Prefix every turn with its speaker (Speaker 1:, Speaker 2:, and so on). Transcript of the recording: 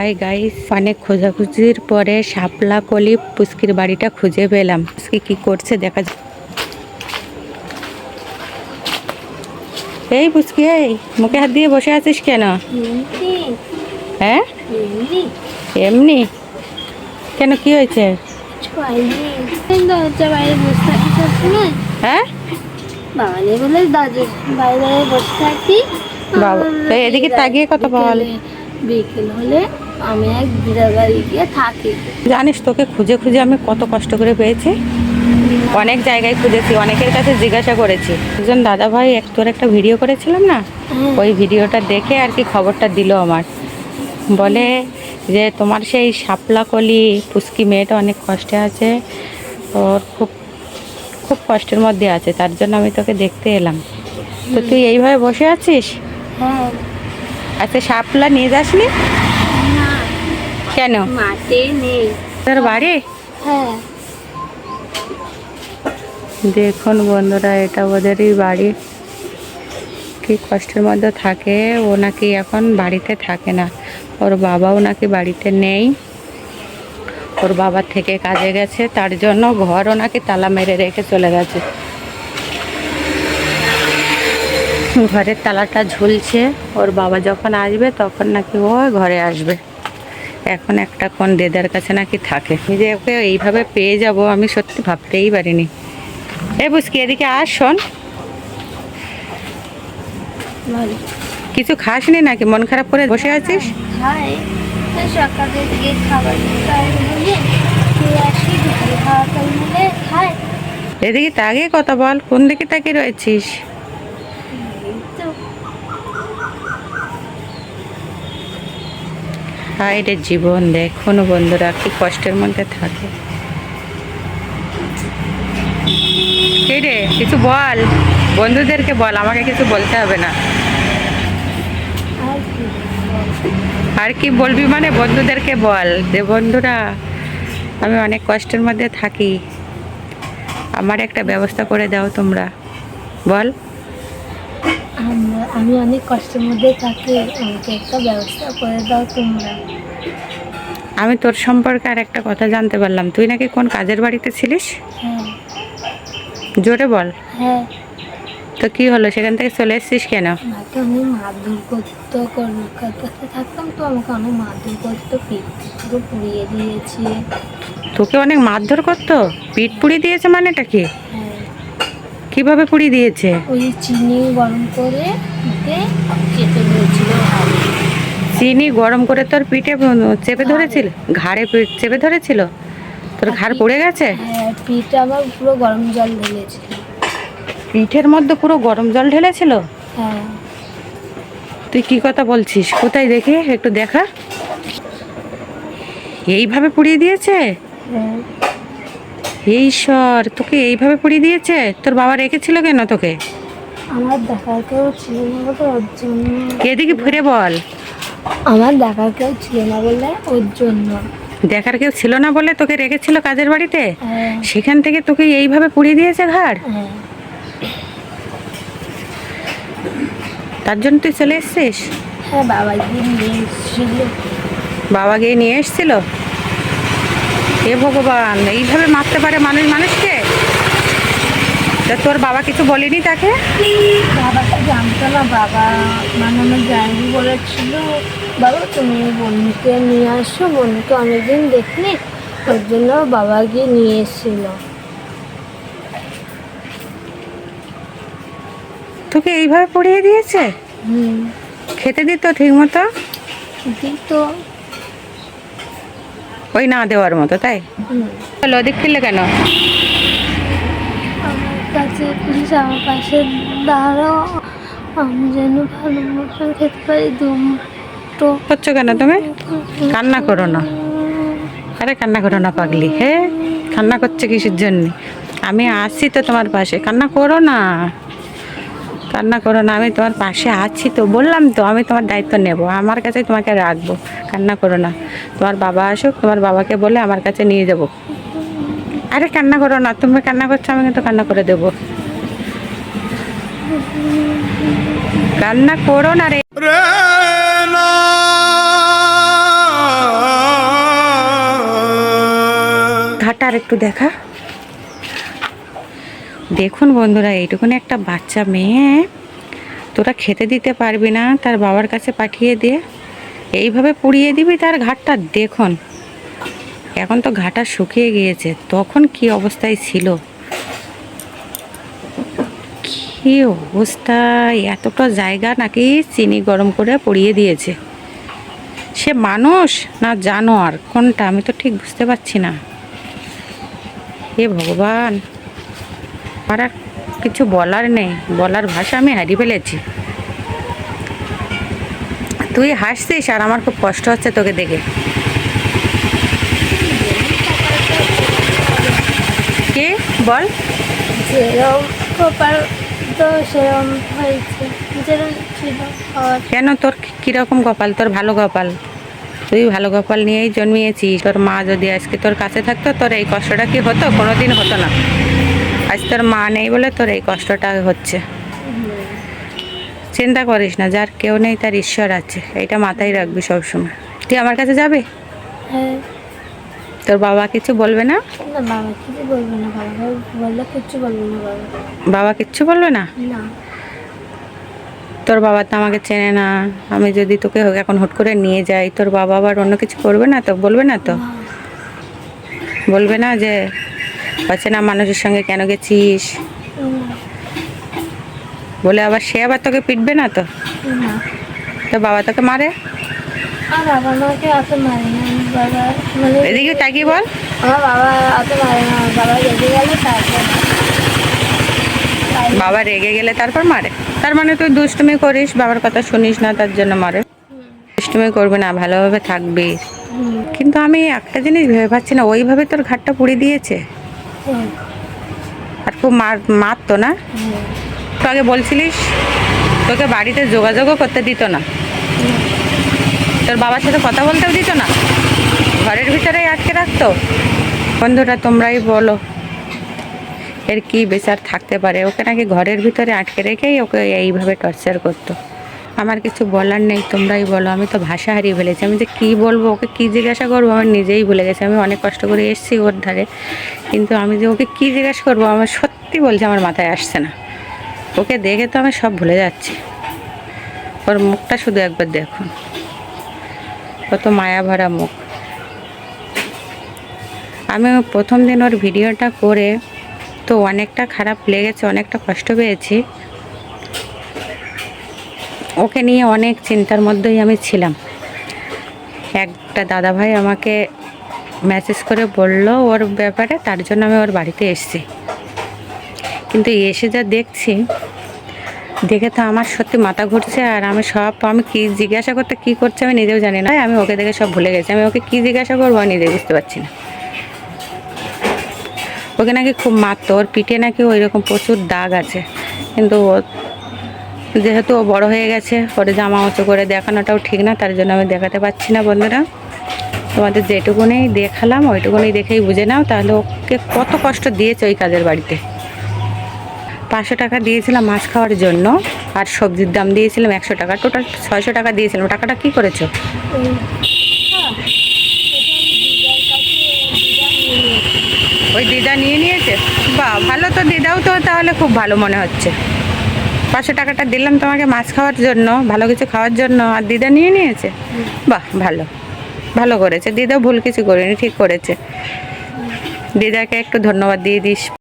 Speaker 1: Hi guys অনেক খোঁজাখুঁজির পরে শাপলা কলি পুস্কির বাড়িটা খুঁজে পেলাম। পুস্কি কি করছে দেখা এই পুস্কি এই মুখে হাত দিয়ে বসে আছিস কেন? হ্যাঁ? এমনি? কেন কি হয়েছে? হ্যাঁ?
Speaker 2: বাবা
Speaker 1: এদিকে তাকিয়ে কথা বল।
Speaker 2: বিকেল হলে আমি এক গিয়ে থাকি।
Speaker 1: জানিস তোকে খুঁজে খুঁজে আমি কত কষ্ট করে পেয়েছি? অনেক জায়গায় খুঁজেছি অনেকের কাছে জিজ্ঞাসা করেছি। একজন দাদা ভাই এক তোর একটা ভিডিও করেছিলাম না। ওই ভিডিওটা দেখে আর কি খবরটা দিল আমার। বলে যে তোমার সেই শাপলা কলি পুস্কি মেয়েটা অনেক কষ্টে আছে ওর খুব খুব কষ্টের মধ্যে আছে তার জন্য আমি তোকে দেখতে এলাম। তো তুই এইভাবে বসে আছিস? আচ্ছা শাপলা নিয়ে যাসনি? কেন?
Speaker 2: মাঠে নেই।
Speaker 1: তোর বাড়ি?
Speaker 2: হ্যাঁ।
Speaker 1: দেখুন বন্ধুরা এটা ওদেরই বাড়ি। কি কষ্টের মধ্যে থাকে ও নাকি এখন বাড়িতে থাকে না। ওর বাবাও নাকি বাড়িতে নেই। ওর বাবার থেকে কাজে গেছে তার জন্য ঘরও নাকি তালা মেরে রেখে চলে গেছে। ঘরের তালাটা ঝুলছে ওর বাবা যখন আসবে তখন নাকি ও ঘরে আসবে। এখন একটা কোন দেদার কাছে নাকি থাকে। যে ওকে এইভাবে পেয়ে যাব আমি সত্যি ভাবতেই পারিনি। এ বুঝকি এদিকে আস শোন। কিছু খাসনি নাকি? মন খারাপ করে বসে আছিস? এদিকে তাকিয়ে কথা বল কোন দিকে তাকিয়ে রয়েছিস
Speaker 2: এই তো
Speaker 1: হাই জীবন দেখুন বন্ধুরা, কি কষ্টের মধ্যে থাকে। রে, কিছু বল। বন্ধুদেরকে বল, আমাকে কিছু বলতে হবে না।
Speaker 2: আর কি
Speaker 1: বলবি মানে বন্ধুদেরকে বল যে, বন্ধুরা, আমি অনেক কষ্টের মধ্যে থাকি। আমার একটা ব্যবস্থা করে দাও তোমরা। বল।
Speaker 2: আমি অনেক কষ্টের মধ্যে থাকি আমাকে একটা ব্যবস্থা করে দাও তোমরা।
Speaker 1: আমি তোর সম্পর্কে আর একটা কথা জানতে পারলাম। তুই নাকি কোন কাজের বাড়িতে ছিলিস?
Speaker 2: হ্যাঁ।
Speaker 1: জোরে বল।
Speaker 2: হ্যাঁ।
Speaker 1: তো কি হলো? সেখান থেকে চলে এসেছিস কেন?
Speaker 2: অনেক মারধর করতো কলকাতাতে থাকতাম তো আমাকে অনেক মারধর করতো পিঠ পুরো পুড়িয়ে দিয়েছে।
Speaker 1: তোকে অনেক মারধর করতো? পিঠ পুড়িয়ে দিয়েছে মানেটা কি?
Speaker 2: হ্যাঁ।
Speaker 1: কীভাবে পুড়িয়ে দিয়েছে?
Speaker 2: ওই চিনি গরম করে পিঠে চেপে
Speaker 1: চিনি গরম করে তোর পিঠে চেপে ধরেছিল? ঘাড়ে চেপে ধরেছিল? তোর ঘাড় পড়ে গেছে?
Speaker 2: হ্যাঁ পিঠে আমার পুরো গরম জল ঢেলেছিল।
Speaker 1: পিঠের মধ্যে পুরো গরম জল ঢেলেছিল?
Speaker 2: হ্যাঁ।
Speaker 1: তুই কি কথা বলছিস? কোথায় দেখি? একটু দেখা। এইভাবে পুড়িয়ে দিয়েছে?
Speaker 2: হ্যাঁ।
Speaker 1: ঈশ্বর তোকে এইভাবে পুড়িয়ে দিয়েছে? তোর বাবা রেখেছিল কেন তোকে?
Speaker 2: আমার দেখার কেউ ছিল না বলে ওর জন্য।
Speaker 1: এদিকে ফিরে বল।
Speaker 2: আমার দেখার কেউ ছিল না বলে ওর জন্য।
Speaker 1: দেখার কেউ ছিল না বলে তোকে রেখেছিল কাজের বাড়িতে?
Speaker 2: হ্যাঁ।
Speaker 1: সেখান থেকে তোকে এইভাবে পুড়িয়ে দিয়েছে ঘাড়?
Speaker 2: হ্যাঁ।
Speaker 1: তার জন্য তুই চলে এসছিস?
Speaker 2: হ্যাঁ বাবা গিয়ে নিয়ে এসেছিল।
Speaker 1: বাবা গিয়ে নিয়ে এসছিল? হে ভগবান এইভাবে মারতে পারে মানুষ মানুষকে? তা তোর বাবা কিছু বলেনি তাকে?
Speaker 2: বাবাকে জানতো না বাবা মানে আমার জানি বলেছিল। বাবা তুমি বোনকে নিয়ে আসো বোনকে অনেকদিন দেখনি ওর জন্য বাবা গিয়ে নিয়ে এসেছিল।
Speaker 1: তোকে এইভাবে পড়িয়ে দিয়েছে?
Speaker 2: হুম।
Speaker 1: খেতে দিত ঠিক মতো
Speaker 2: দিত।
Speaker 1: ওই না দেওয়ার মতো তাই?
Speaker 2: হুম।
Speaker 1: লদিক ফিরলে কেন?
Speaker 2: আমার কাছে আমার পাশে দাঁড়াও। আমি যেন ভালো মতন খেতে পারি দুটো
Speaker 1: করছ কেন তুমি? কান্না করো না। আরে কান্না করো না পাগলি হে? কান্না করছে কিসের জন্য? আমি আছি তো তোমার পাশে কান্না করো না। কান্না করো না আমি তোমার পাশে আছি তো বললাম তো আমি তোমার দায়িত্ব নেব আমার কাছে তোমাকে রাখব কান্না করো না। তোমার বাবা আসুক তোমার বাবাকে বলে আমার কাছে নিয়ে যাব। আরে কান্না করো না তুমি কান্না করছ আমি কিন্তু কান্না করে দেবো। কান্না করো না রে।
Speaker 3: ঘাটার
Speaker 1: আর একটু দেখা। দেখুন বন্ধুরা, এইটুকুনি একটা বাচ্চা মেয়ে। তোরা খেতে দিতে পারবি না, তার বাবার কাছে পাঠিয়ে দিয়ে এইভাবে পুড়িয়ে দিবি তার ঘাটটা, দেখুন। এখন তো ঘাটা শুকিয়ে গিয়েছে, তখন কি অবস্থায় ছিল? কি অবস্থা? এতটা জায়গা নাকি চিনি গরম করে পড়িয়ে দিয়েছে। সে মানুষ না জানোয়ার? কোনটা? আমি তো ঠিক বুঝতে পারছি না। হে ভগবান! আমার আর কিছু বলার নেই। বলার ভাষা আমি হারিয়ে ফেলেছি। তুই হাসছিস আর আমার খুব কষ্ট হচ্ছে তোকে দেখে। কে? বল। কেন তোর কীরকম কপাল? তোর ভালো কপাল। তুই ভালো কপাল নিয়েই জন্মিয়েছিস। তোর মা যদি আজকে তোর কাছে থাকতো তোর এই কষ্টটা কি হতো? কোনো দিন হতো না। আজ তোর মা নেই বলে তোর এই কষ্টটা হচ্ছে। চিন্তা করিস না যার কেউ নেই তার ঈশ্বর আছে এইটা মাথায় রাখবি সবসময়। তুই আমার কাছে যাবে?
Speaker 2: হ্যাঁ।
Speaker 1: তোর বাবা কিছু বলবে না?
Speaker 2: বাবা কিছু বলবে না বাবা বললে কিচ্ছু বলবে না বাবা।
Speaker 1: বাবা কিচ্ছু বলবে না? তোর বাবা তো আমাকে চেনে না আমি যদি তোকে এখন হুট করে নিয়ে যাই তোর বাবা আবার অন্য কিছু করবে না তো বলবে না তো? বলবে না যে অচেনা মানুষের সঙ্গে কেন গেছিস? বলে আবার সে আবার তোকে পিটবে না তো? তো বাবা তোকে মারে?
Speaker 2: মানে
Speaker 1: এদিকে তাকিয়ে বল।
Speaker 2: বাবা রেগে গেলে তারপর
Speaker 1: মারে। তার মানে তুই দুষ্টুমি করিস বাবার কথা শুনিস না তার জন্য মারে। দুষ্টুমি করবে না ভালোভাবে থাকবি। কিন্তু আমি একটা জিনিস ভেবে পাচ্ছি না ওইভাবে তোর ঘাটটা পুড়ে দিয়েছে। আর খুব মার, মারতো না? তো আগে বলছিলিস, তোকে বাড়িতে যোগাযোগও করতে দিত না। তোর বাবার সাথে কথা বলতেও দিত না? ঘরের ভিতরেই আটকে রাখতো? বন্ধুরা, তোমরাই বলো, এর কি বেচার থাকতে পারে? ওকে নাকি ঘরের ভিতরে আটকে রেখেই ওকে এইভাবে টর্চার করতো? আমার কিছু বলার নেই, তোমরাই বলো, আমি তো ভাষা হারিয়ে ফেলেছি। আমি যে কী বলব, ওকে কী জিজ্ঞাসা করব, আমার নিজেই ভুলে গেছি। আমি অনেক কষ্ট করে এসেছি ওর ধারে, কিন্তু আমি যে ওকে কী জিজ্ঞাসা করব, আমার সত্যি বলছে আমার মাথায় আসছে না। ওকে দেখে তো আমি সব ভুলে যাচ্ছি। ওর মুখটা শুধু একবার দেখুন কত মায়া ভরা মুখ। আমি প্রথম দিন ওর ভিডিওটা করে তো অনেকটা খারাপ লেগেছে, অনেকটা কষ্ট পেয়েছি। ওকে নিয়ে অনেক চিন্তার মধ্যেই আমি ছিলাম। একটা দাদা ভাই আমাকে মেসেজ করে বলল ওর ব্যাপারে, তার জন্য আমি ওর বাড়িতে এসেছি। কিন্তু এসে যা দেখছি, দেখে তো আমার সত্যি মাথা ঘুরছে আর আমি সব, আমি কি জিজ্ঞাসা করতে, কি করছে আমি নিজেও জানি না। আমি ওকে দেখে সব ভুলে গেছি। আমি ওকে কি জিজ্ঞাসা করব নিজে বুঝতে পারছি না। ওকে নাকি খুব মারতো, ওর পিঠে নাকি ওই রকম প্রচুর দাগ আছে। কিন্তু ও যেহেতু ও বড় হয়ে গেছে, পরে জামা উঁচু করে দেখানোটাও ঠিক না, তার জন্য আমি দেখাতে পারছি না বন্ধুরা। তোমাদের যেটুকুনি দেখালাম, ওইটুকুনি দেখেই বুঝে নাও, তাহলে ওকে কত কষ্ট দিয়েছে ওই কাজের বাড়িতে। পাঁচশো টাকা দিয়েছিলাম মাছ খাওয়ার জন্য, আর সবজির দাম দিয়েছিলাম একশো টাকা, টোটাল ছয়শো টাকা দিয়েছিলাম। টাকাটা কি করেছ। ওই দিদা নিয়ে নিয়েছে? বাহ, ভালো তো, দিদাও তো তাহলে খুব ভালো মনে হচ্ছে। পাঁচশো টাকাটা দিলাম তোমাকে মাছ খাওয়ার জন্য, ভালো কিছু খাওয়ার জন্য, আর দিদা নিয়ে নিয়েছে? বাহ, ভালো। ভালো করেছে। দিদা ভুল কিছু করেনি, ঠিক করেছে। দিদাকে একটু ধন্যবাদ দিয়ে দিস।